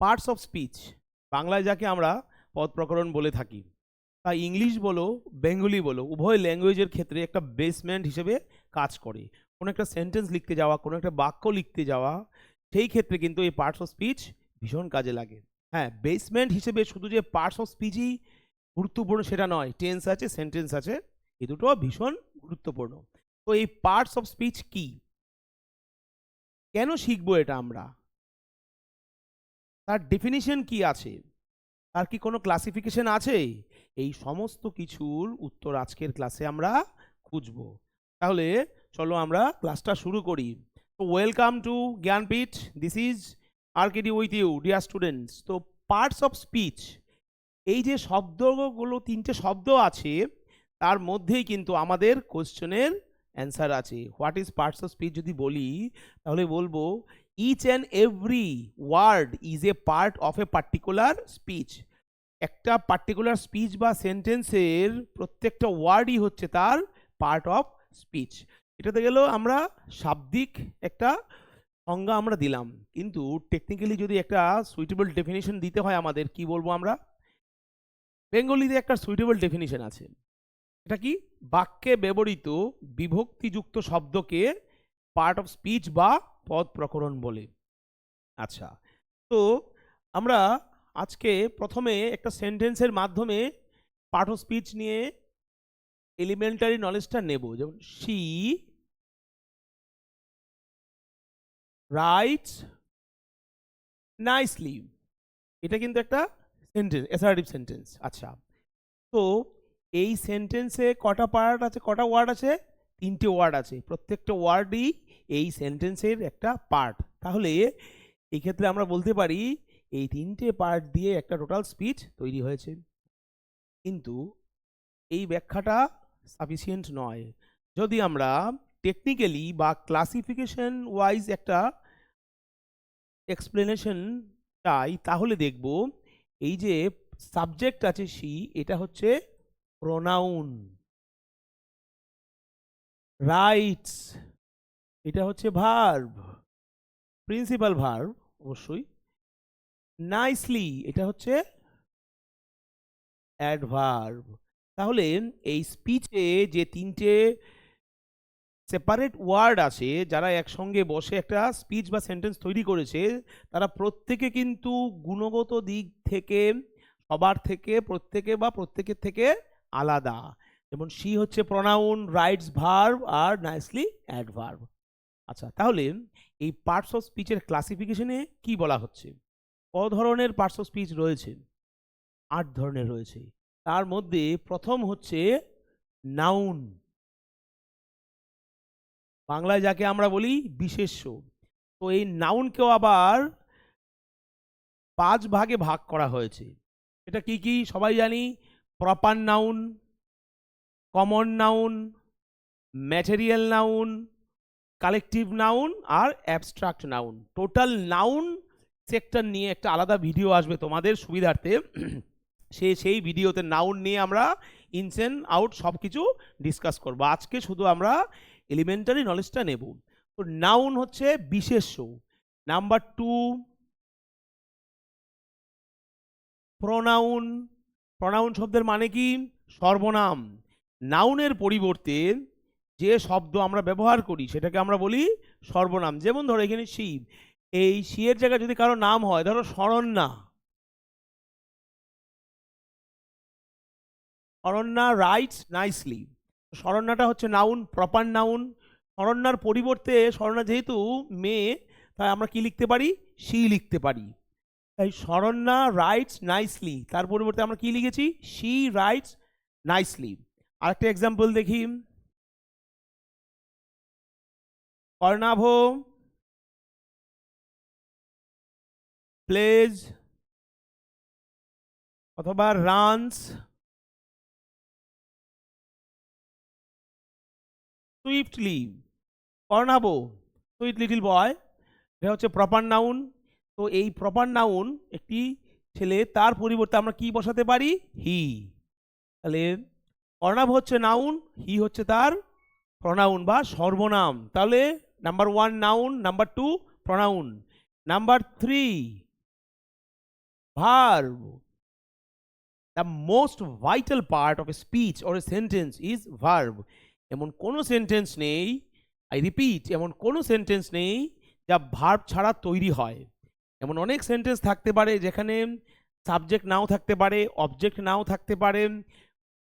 Parts of speech বাংলায় যাকে আমরা পদ প্রকরণ বলে থাকি তা ইংলিশ বলো, বেঙ্গলি বলো, উভয় ল্যাঙ্গুয়েজের ক্ষেত্রে একটা বেসমেন্ট হিসেবে কাজ করে। কোনো একটা সেন্টেন্স লিখতে যাওয়া, কোনো একটা বাক্য লিখতে যাওয়া, সেই ক্ষেত্রে কিন্তু এই পার্টস অফ স্পিচ ভীষণ কাজে লাগে। হ্যাঁ বেসমেন্ট হিসেবে শুধু যে পার্টস অফ স্পিচই গুরুত্বপূর্ণ সেটা নয় টেন্স আছে সেন্টেন্স আছে এই দুটো ভীষণ গুরুত্বপূর্ণ। তো এই পার্টস অফ স্পিচ কি? কেন শিখব এটা আমরা? তার ডেফিনিশন কি আছে? তার কি কোনো ক্লাসিফিকেশন আছে? এই সমস্ত কিছুর উত্তর আজকের ক্লাসে আমরা খুঁজব। তাহলে চলো আমরা ক্লাসটা শুরু করি। তো welcome to Gyanpeeth. This is RKD with you dear students তো পার্টস অফ স্পিচ এই যে শব্দগুলো, তিনটে শব্দ আছে, তার মধ্যেই কিন্তু আমাদের কোশ্চেনের অ্যান্সার আছে। What is parts of speech যদি বলি, তাহলে বলব each and every word is a part of a particular speech একটা পার্টিকুলার স্পিচ বা সেন্টেন্সের প্রত্যেকটা ওয়ার্ডই হচ্ছে তার পার্ট অফ স্পিচ এটাতে গেলেও আমরা শাব্দিক একটা সংজ্ঞা আমরা দিলাম। কিন্তু টেকনিক্যালি যদি একটা সুইটেবল ডেফিনিশন দিতে হয় আমাদের, কি বলব আমরা? বেঙ্গলিতে একটা সুইটেবল ডেফিনিশন আছে। এটা কি? বাক্যে ব্যবহৃত বিভক্তিযুক্ত শব্দকে পার্ট অফ স্পিচ বা পদ প্রকরণ বলে। আচ্ছা তো আমরা আজকে প্রথমে একটা সেন্টেন্সের মাধ্যমে পাঠ স্পিচ নিয়ে এলিমেন্টারি নলেজটা নেব। যেমন শি রাইটস নাইসলি এটা কিন্তু একটা সেন্টেন্স অ্যাসার্টিভ সেন্টেন্স আচ্ছা তো এই সেন্টেন্সে কটা পার্ট আছে, কটা ওয়ার্ড আছে? তিনটে ওয়ার্ড আছে। প্রত্যেকটা ওয়ার্ডই এই সেন্টেন্সের একটা পার্ট তাহলে এই ক্ষেত্রে আমরা বলতে পারি, এই তিনটে পার্ট দিয়ে একটা টোটাল স্পিচ তৈরি হয়েছে। কিন্তু এই ব্যাখ্যাটা সাফিসিয়েন্ট নয়। যদি আমরা টেকনিক্যালি বা ক্লাসিফিকেশন ওয়াইজ একটা এক্সপ্লেনেশন চাই, তাহলে দেখব এই যে সাবজেক্ট আছে সি এটা হচ্ছে প্রোনাউন রাইটস এটা হচ্ছে ভার্ব প্রিন্সিপাল ভার্ব অবশ্যই। নাইসলি এটা হচ্ছে অ্যাডভার্ব তাহলে এই স্পিচে যে তিনটে সেপারেট ওয়ার্ড আছে, যারা একসঙ্গে বসে একটা স্পিচ বা সেন্টেন্স তৈরি করেছে, তারা প্রত্যেকে কিন্তু গুণগত দিক থেকে সবার থেকে প্রত্যেকে বা প্রত্যেকের থেকে আলাদা। যেমন সি হচ্ছে প্রনাউন রাইটস ভার্ব আর নাইসলি অ্যাডভার্ব আচ্ছা তাহলে এই পার্টস অফ স্পিচের ক্লাসিফিকেশনে কি বলা হচ্ছে? ক ধরনের পার্টস অফ স্পিচ রয়েছে? আট ধরনের রয়েছে। তার মধ্যে প্রথম হচ্ছে নাউন বাংলায় যাকে আমরা বলি বিশেষ্য। তো এই নাউনকেও আবার পাঁচ ভাগে ভাগ করা হয়েছে। এটা কি কি? সবাই জানি proper noun common noun material noun collective noun আর abstract noun total noun sector নিয়ে একটা আলাদা ভিডিও আসবে তোমাদের সুবিধার্থে। সে সেই ভিডিওতে নাউন নিয়ে আমরা ইনসেন আউট সব কিছু ডিসকাস করব। আজকে শুধু আমরা এলিমেন্টারি নলেজটা নেব। তো নাউন হচ্ছে বিশেষ্য নাম্বার টু প্রনাউন প্রনাউন শব্দের মানে কি? সর্বনাম। নাউনের পরিবর্তে যে শব্দ আমরা ব্যবহার করি, সেটাকে আমরা বলি সর্বনাম। যেমন ধরো এখানে শিব এই শিয়ের জায়গায় যদি কারও নাম হয়, ধরো শরণ্যা। শরণ্যা রাইটস নাইসলি শরণ্যাটা হচ্ছে নাউন প্রপার নাউন শরণ্যার পরিবর্তে, শরণ্যা যেহেতু মেয়ে, তাই আমরা কি লিখতে পারি? শি লিখতে পারি। তাই শরণ্যা রাইটস নাইসলি তার পরিবর্তে আমরা কি লিখেছি? শি রাইটস নাইসলি আরেকটা এক্সাম্পল দেখি। কর্ণাভ প্লেজ অথবা runs swiftly Karnav sweet little boy এটা হচ্ছে প্রপার নাউন তো এই প্রপার নাউন একটি ছেলে তার পরিবর্তে আমরা কি বসাতে পারি? হি তাহলে অর্ণাভ হচ্ছে নাউন হি হচ্ছে তার প্রনাউন বা সর্বনাম। তাহলে number one noun number two pronoun number three verb the most vital part of a speech or a sentence is verb এমন কোনো সেন্টেন্স নেই আই রিপিট এমন কোনো সেন্টেন্স নেই যা ভার্ব ছাড়া তৈরি হয়। এমন অনেক সেন্টেন্স থাকতে পারে যেখানে সাবজেক্ট নাও থাকতে পারে অবজেক্ট নাও থাকতে পারে।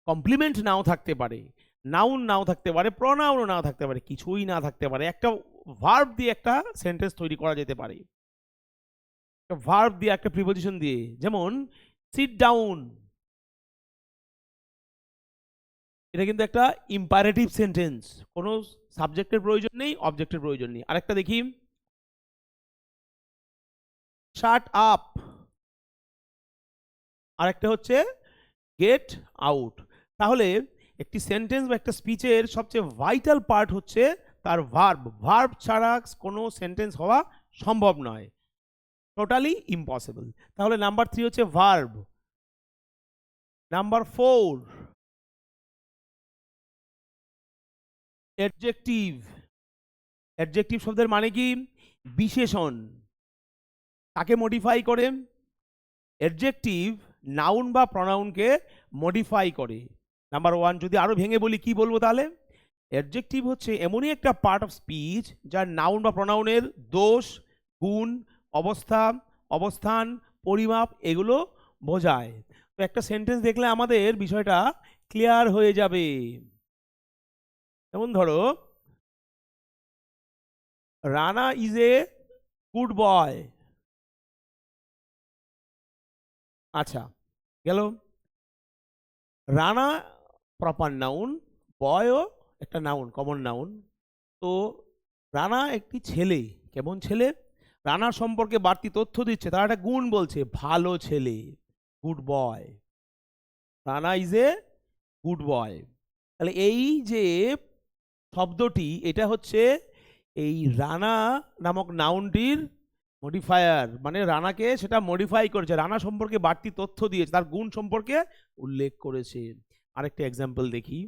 কমপ্লিমেন্ট নাও থাকতে পারে নাউন নাও থাকতে পারে প্রনাউনও নাও থাকতে পারে, কিছুই না থাকতে পারে, একটা ভার্ব দিয়ে একটা সেন্টেন্স তৈরি করা যেতে পারে। একটা ভার্ব দিয়ে একটা প্রিপোজিশন দিয়ে, যেমন সিট ডাউন এটা কিন্তু একটা ইম্পারেটিভ সেন্টেন্স কোনো সাবজেক্টের প্রয়োজন নেই অবজেক্টের প্রয়োজন নেই। আরেকটা দেখি। শার্ট আপ আরেকটা হচ্ছে গেট আউট তাহলে একটি সেন্টেন্স বা একটা স্পিচের সবচেয়ে ভাইটাল পার্ট হচ্ছে তার ভার্ব ভার্ব ছাড়া কোনো সেন্টেন্স হওয়া সম্ভব নয়। টোটালি ইম্পসিবল তাহলে নাম্বার থ্রি হচ্ছে verb number four adjective adjective শব্দের মানে কি? বিশেষণ। তাকে মডিফাই করে? অ্যাডজেক্টিভ নাউন বা প্রনাউনকে মডিফাই করে। নাম্বার ওয়ান যদি আরও ভেঙে বলি, কি বলব তাহলে? অ্যাডজেক্টিভ হচ্ছে এমনই একটা পার্ট অফ স্পিচ যার নাউন বা প্রনাউনের দোষ, গুণ, অবস্থা, অবস্থান, পরিমাপ, এগুলো বোঝায়। তো একটা সেন্টেন্স দেখলে আমাদের বিষয়টা ক্লিয়ার হয়ে যাবে। যেমন ধরো, Rana is a good boy আচ্ছা গেল। রানা প্রপার নাউন বয়ও একটা নাউন কমন নাউন তো রানা একটি ছেলে, কেমন ছেলে? রানার সম্পর্কে বাড়তি তথ্য দিচ্ছে, তারা একটা গুণ বলছে, ভালো ছেলে good boy Rana is a good boy তাহলে এই যে শব্দটি, এটা হচ্ছে এই রানা নামক নাউনটির মডিফায়ার মানে রানাকে সেটা মডিফাই করেছে, রানা সম্পর্কে বাড়তি তথ্য দিয়েছে, তার গুণ সম্পর্কে উল্লেখ করেছে। আরেকটা এক্সাম্পল দেখি।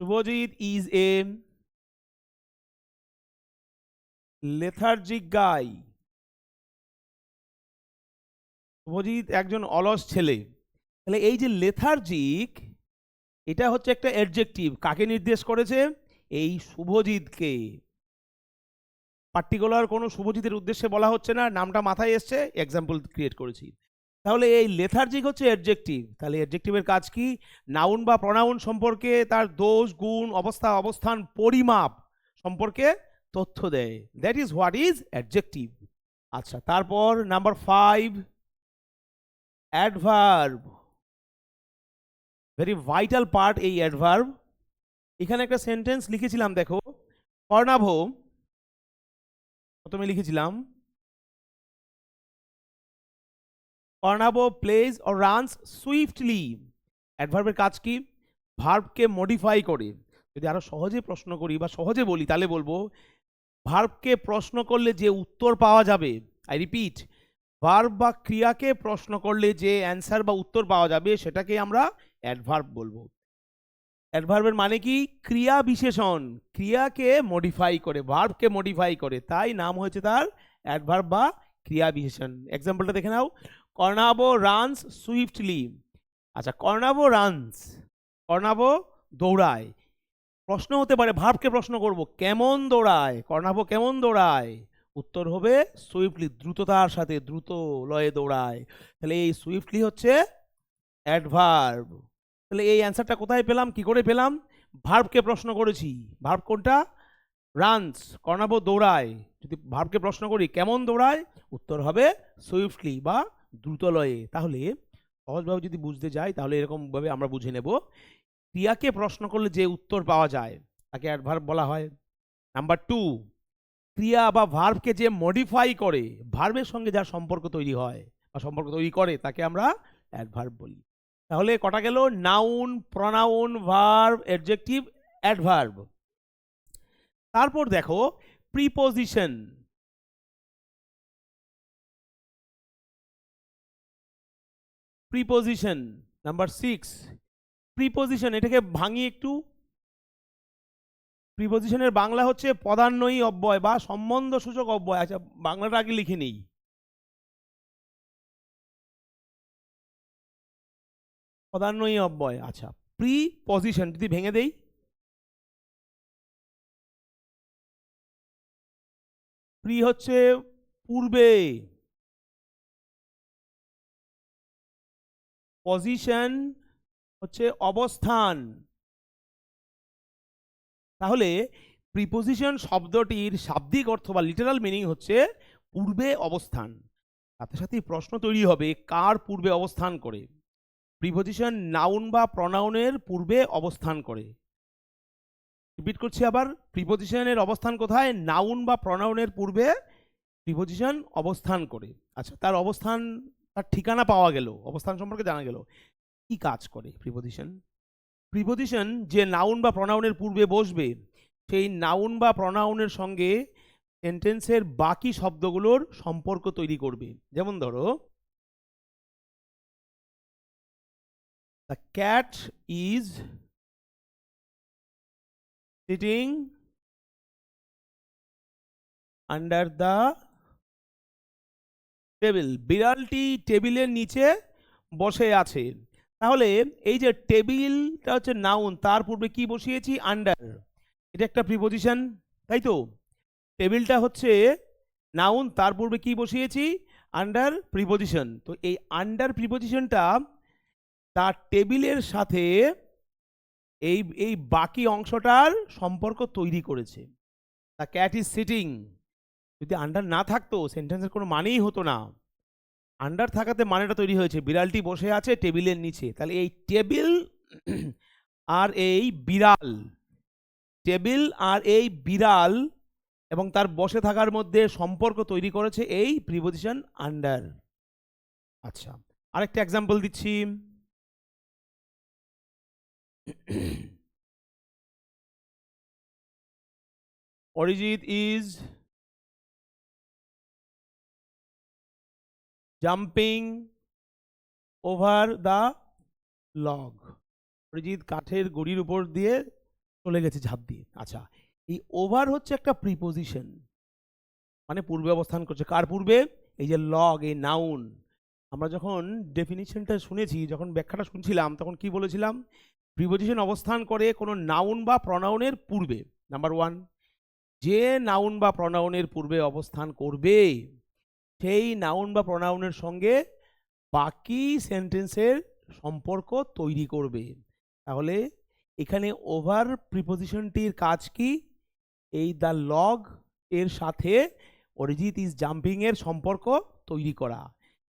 Subhajit is a lethargic guy Subhajit একজন অলস ছেলে। তাহলে এই যে লেথার্জিক এটা হচ্ছে একটা অ্যাডজেক্টিভ কাকে নির্দেশ করেছে? এই শুভজিৎকে। পার্টিকুলার কোনো শুভজিতের উদ্দেশ্যে বলা হচ্ছে না, নামটা মাথায় এসছে এক্সাম্পল ক্রিয়েট করেছি। তাহলে এই লেথার্জিক হচ্ছে অ্যাডজেক্টিভ তাহলে অ্যাডজেক্টিভের কাজ কি? নাউন বা প্রনাউন সম্পর্কে তার দোষ, গুণ, অবস্থা, অবস্থান, পরিমাপ সম্পর্কে তথ্য দেয়। That is what is adjective আচ্ছা তারপর number five adverb very vital part এই অ্যাডভার্ব এখানে একটা সেন্টেন্স লিখেছিলাম, দেখো। কর্ণাভো প্রথমে লিখেছিলাম কর্ণাভো প্লেজ ও রানস সুইফটলি অ্যাডভার্বের কাজ কি? ভার্বকে মডিফাই করে। যদি আরও সহজে প্রশ্ন করি বা সহজে বলি, তাহলে বলব ভার্বকে প্রশ্ন করলে যে উত্তর পাওয়া যাবে আই রিপিট ভার্ব বা ক্রিয়াকে প্রশ্ন করলে যে অ্যান্সার বা উত্তর পাওয়া যাবে, সেটাকে আমরা অ্যাডভার্ব বলব। অ্যাডভার্বের মানে কি? ক্রিয়া বিশেষণ। ক্রিয়াকে মডিফাই করে ভার্বকে মডিফাই করে। তাই নাম হয়েছে তার অ্যাডভার্ব বা ক্রিয়া বিশেষণ। এক্সাম্পলটা দেখে নাও। কর্ণাবো রানস সুইফটলি আচ্ছা কর্ণাবো রানস কর্ণাবো দৌড়ায়। প্রশ্ন হতে পারে ভার্বকে প্রশ্ন করব, কেমন দৌড়ায়? কর্ণাবো কেমন দৌড়ায়? উত্তর হবে সুইফটলি দ্রুততার সাথে দ্রুত লয়ে দৌড়ায়। তাহলে এই সুইফটলি হচ্ছে অ্যাডভার্ব তাহলে এই অ্যান্সারটা কোথায় পেলাম? কি করে পেলাম? ভার্বকে প্রশ্ন করেছি। ভার্ব কোনটা? রানস, কর্ণাবো দৌড়ায়। যদি ভার্বকে প্রশ্ন করি, কেমন দৌড়ায়? উত্তর হবে সুইফটলি বা দ্রুতলয়ে। তাহলে সহজভাবে যদি বুঝতে যাই, তাহলে এরকমভাবে আমরা বুঝে নেব। ক্রিয়াকে প্রশ্ন করলে যে উত্তর পাওয়া যায়, তাকে অ্যাডভার্ব বলা হয়। নাম্বার টু ক্রিয়া বা ভার্বকে যে মডিফাই করে, ভার্বের সঙ্গে যার সম্পর্ক তৈরি হয় বা সম্পর্ক তৈরি করে, তাকে আমরা অ্যাডভার্ব বলি। তাহলে কটা গেল? Noun pronoun verb adjective adverb তারপর দেখো preposition preposition number six preposition এটাকে ভাঙি একটু। প্রিপোজিশনের বাংলা হচ্ছে পদান্বয়ী অব্যয় বা সম্বন্ধ সূচক অব্যয়। আচ্ছা বাংলাটা আগে লিখে নিই। পদান্বয়ী অব্যয়। আচ্ছা প্রি পজিশন যদি ভেঙে দেই? প্রি হচ্ছে পূর্বে। পজিশন হচ্ছে অবস্থান। তাহলে প্রিপোজিশন শব্দটির শাব্দিক অর্থ বা লিটারাল মিনিং হচ্ছে পূর্বে অবস্থান। সাথে সাথে প্রশ্ন তৈরি হবে, কার পূর্বে অবস্থান করে? প্রিপোজিশন নাউন বা প্রনাউনের পূর্বে অবস্থান করে। রিপিট করছি আবার প্রিপোজিশনের অবস্থান কোথায়? নাউন বা প্রনাউনের পূর্বে প্রিপোজিশন অবস্থান করে। আচ্ছা তার অবস্থান, তার ঠিকানা পাওয়া গেল, অবস্থান সম্পর্কে জানা গেল। কি কাজ করে প্রিপোজিশন প্রিপোজিশন যে নাউন বা প্রনাউনের পূর্বে বসবে, সেই নাউন বা প্রনাউনের সঙ্গে সেন্টেন্সের বাকি শব্দগুলোর সম্পর্ক তৈরি করবে। যেমন ধরো the cat is sitting under the table বিড়ালটি টেবিলের নিচে বসে আছে। তাহলে এই যে টেবিলটা হচ্ছে নাউন তার পূর্বে কি বসিয়েছি? আন্ডার এটা একটা প্রিপোজিশন তাই তো? টেবিলটা হচ্ছে নাউন তার পূর্বে কি বসিয়েছি? আন্ডার প্রিপোজিশন তো এই আন্ডার প্রিপোজিশনটা তার টেবিলের সাথে এই এই বাকি অংশটার সম্পর্ক তৈরি করেছে। দ্য ক্যাট ইজ সিটিং যদি আন্ডার না থাকতো সেন্টেন্সের কোনো মানেই হতো না। আন্ডার থাকাতে মানেটা তৈরি হয়েছে। বিড়ালটি বসে আছে টেবিলের নিচে। তাহলে এই টেবিল আর এই বিড়াল, টেবিল আর এই বিড়াল এবং তার বসে থাকার মধ্যে সম্পর্ক তৈরি করেছে এই প্রিপোজিশন আন্ডার আচ্ছা আরেকটা এক্সাম্পল দিচ্ছি। Arijit is jumping over the log Arijit কাঠের গড়ির উপর দিয়ে চলে গেছে ঝাঁপ দিয়ে। আচ্ছা এই ওভার হচ্ছে একটা প্রিপোজিশন মানে পূর্বে অবস্থান করছে। কার পূর্বে? এই যে লগ এই নাউন আমরা যখন ডেফিনিশনটা শুনেছি, যখন ব্যাখ্যাটা শুনছিলাম, তখন কি বলেছিলাম? প্রিপোজিশন অবস্থান করে কোনো নাউন বা প্রনাউনের পূর্বে, নাম্বার ওয়ান, যে নাউন বা প্রনাউনের পূর্বে অবস্থান করবে, সেই নাউন বা প্রনাউনের সঙ্গে বাকি সেন্টেন্সের সম্পর্ক তৈরি করবে। তাহলে এখানে ওভার প্রিপোজিশনটির কাজ কি? এই দ্য লগ এর সাথে অরিজিৎ ইজ জাম্পিং এর সম্পর্ক তৈরি করা।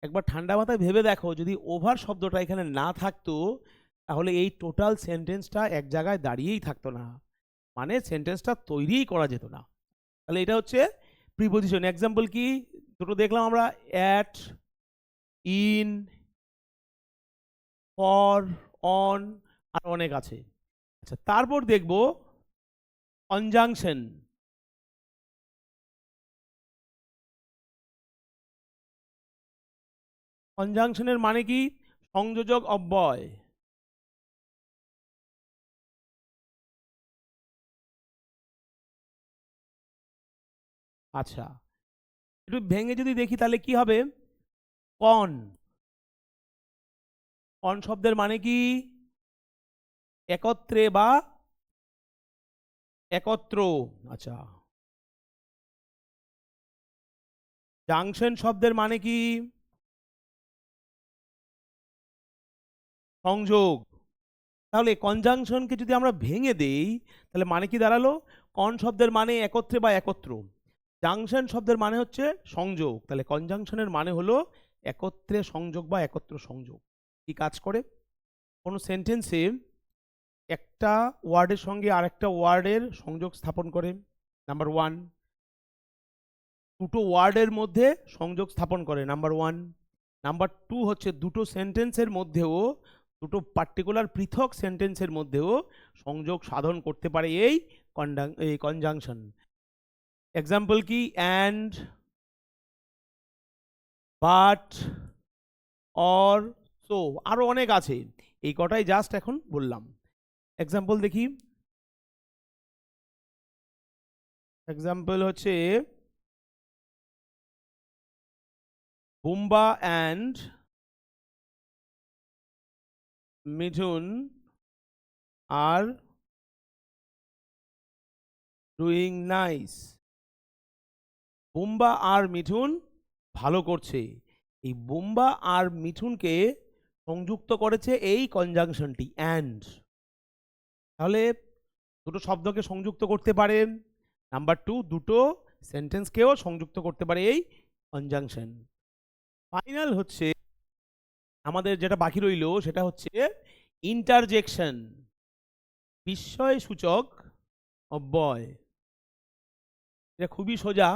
একবার ঠান্ডা মাথায় ভেবে দেখো, যদি ওভার শব্দটা এখানে না থাকতো তাহলে এই টোটাল সেন্টেন্সটা এক জায়গায় দাঁড়িয়েই থাকতো না। মানে সেন্টেন্সটা তৈরিই করা যেত না। তাহলে এটা হচ্ছে প্রিপোজিশন এক্সাম্পল কি? দুটো দেখলাম আমরা। অ্যাট ইন ফর অন আর অনেক আছে। আচ্ছা তারপর দেখব কনজাংশন কনজাংশনের মানে কি? সংযোজক অব্যয়। আচ্ছা। একটু ভেঙে যদি দেখি তাহলে কি হবে? কন কন শব্দের মানে কি? একত্রে বা একত্র। আচ্ছা। জাংশন শব্দের মানে কি? সংযোগ। তাহলে কনজাংশনকে যদি আমরা ভেঙে দেই, তাহলে মানে কি দাঁড়াল? কন শব্দের মানে একত্রে বা একত্র। জাংশন শব্দের মানে হচ্ছে সংযোগ। তাহলে কনজাংশনের মানে হলো একত্রে সংযোগ বা একত্র সংযোগ। কি কাজ করে? কোনো সেন্টেন্সে একটা ওয়ার্ডের সঙ্গে আরেকটা ওয়ার্ডের সংযোগ স্থাপন করে। নাম্বার ওয়ান দুটো ওয়ার্ডের মধ্যে সংযোগ স্থাপন করে নাম্বার ওয়ান নাম্বার টু হচ্ছে দুটো সেন্টেন্সের মধ্যেও, দুটো পার্টিকুলার পৃথক সেন্টেন্সের মধ্যেও সংযোগ সাধন করতে পারে এই এই কনজাংশন এক্সাম্পল কি অ্যান্ড বাট অর সো আরও অনেক আছে। এই কটাই জাস্ট এখন বললাম। এক্সাম্পল দেখি। এক্সাম্পল হচ্ছে Bumba and Mithun are doing nice Bumba আর মিঠুন ভালো করছে। এই বুম্বা আর মিঠুনকে সংযুক্ত করেছে এই কনজাংশনটি অ্যান্ড তাহলে দুটো শব্দকে সংযুক্ত করতে পারে নাম্বার টু দুটো সেন্টেন্সকেও সংযুক্ত করতে পারে এই কনজাংশন ফাইনাল হচ্ছে, আমাদের যেটা বাকি রইল সেটা হচ্ছে ইন্টারজেকশন বিস্ময় সূচক অব্যয়। এটা খুবই সোজা।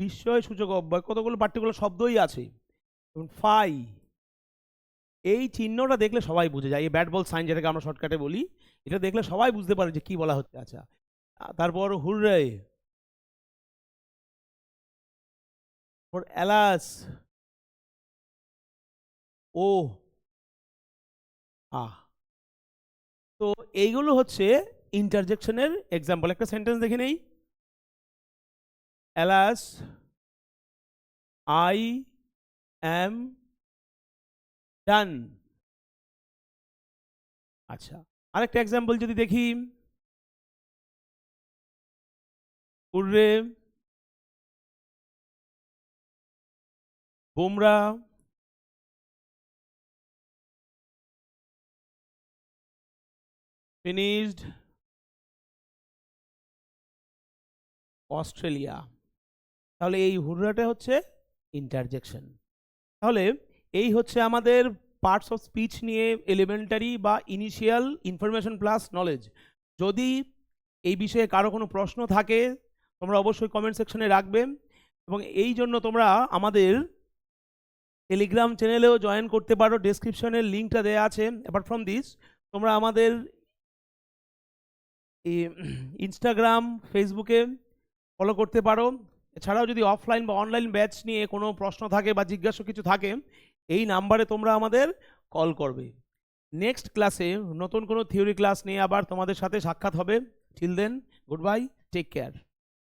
বিস্ময় সূচক অব্যয় কতগুলো পার্টিকুলার শব্দই আছে। ফাই, এই চিহ্নটা দেখলে সবাই বুঝে যায়। এই ব্যাট বল সাইন যেটাকে আমরা শর্টকাটে বলি, এটা দেখলে সবাই বুঝতে পারে যে কি বলা হচ্ছে। আচ্ছা তারপর হুররে অ্যালাস ও আহ তো এইগুলো হচ্ছে ইন্টারজেকশনের এক্সাম্পল একটা সেন্টেন্স দেখে নেই। অ্যালাস আই অ্যাম ডান আচ্ছা আরেকটা এক্সাম্পল যদি দেখি। উর্রে বুমরা। ফিনিশড অস্ট্রেলিয়া তাহলে এই হুররাটা হচ্ছে ইন্টারজেকশন তাহলে এই হচ্ছে আমাদের পার্টস অফ স্পিচ নিয়ে এলিমেন্টারি বা ইনিশিয়াল ইনফরমেশন প্লাস নলেজ যদি এই বিষয়ে কারও কোনো প্রশ্ন থাকে, তোমরা অবশ্যই কমেন্ট সেকশনে রাখবে এবং এই জন্য তোমরা আমাদের টেলিগ্রাম চ্যানেলেও জয়েন করতে পারো। ডেসক্রিপশনের লিঙ্কটা দেওয়া আছে। অ্যাপার্ট ফ্রম দিস তোমরা আমাদের ইনস্টাগ্রাম ফেসবুকে ফলো করতে পারো। এছাড়াও যদি অফলাইন বা অনলাইন ব্যাচ নিয়ে কোনো প্রশ্ন থাকে বা জিজ্ঞাসা কিছু থাকে, এই নাম্বারে তোমরা আমাদের কল করবে। নেক্সট ক্লাসে নতুন কোনো থিওরি ক্লাস নিয়ে আবার তোমাদের সাথে সাক্ষাৎ হবে। Till then good bye take care